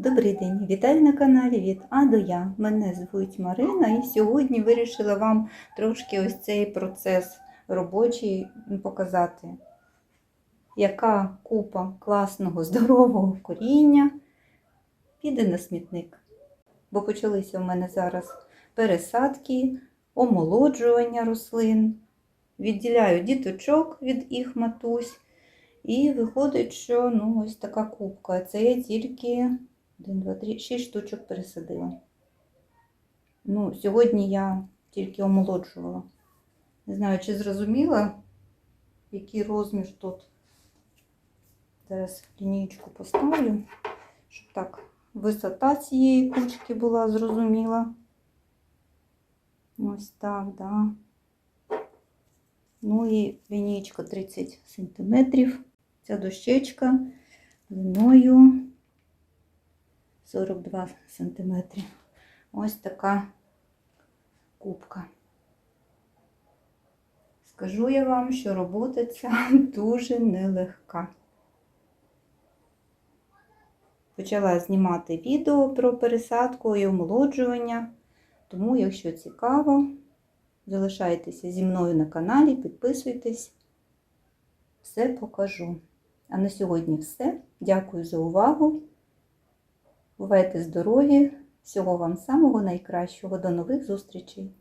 Добрий день, вітаю на каналі від А до Я. Мене звуть Марина і сьогодні вирішила вам трошки ось цей процес робочий показати. Яка купа класного, здорового коріння піде на смітник. Бо почалися в мене зараз пересадки, омолоджування рослин. Відділяю діточок від їх матусь. І виходить, що ну, ось така кубка. Це я тільки 1, 2, 3, 6 штучок пересадила. Ну, сьогодні я тільки омолоджувала. Не знаю, чи зрозуміла, який розмір тут. Зараз лінієчку поставлю, щоб так висота цієї кучки була зрозуміла. Ось так, да. Ну і лінійка 30 сантиметрів. Ця дощечка длиною 42 сантиметри. Ось така кубка. Скажу я вам, що робота ця дуже нелегка. Почала знімати відео про пересадку і омолоджування, тому, якщо цікаво, залишайтеся зі мною на каналі, підписуйтесь, все покажу. А на сьогодні все. Дякую за увагу. Бувайте здорові! Всього вам самого найкращого. До нових зустрічей!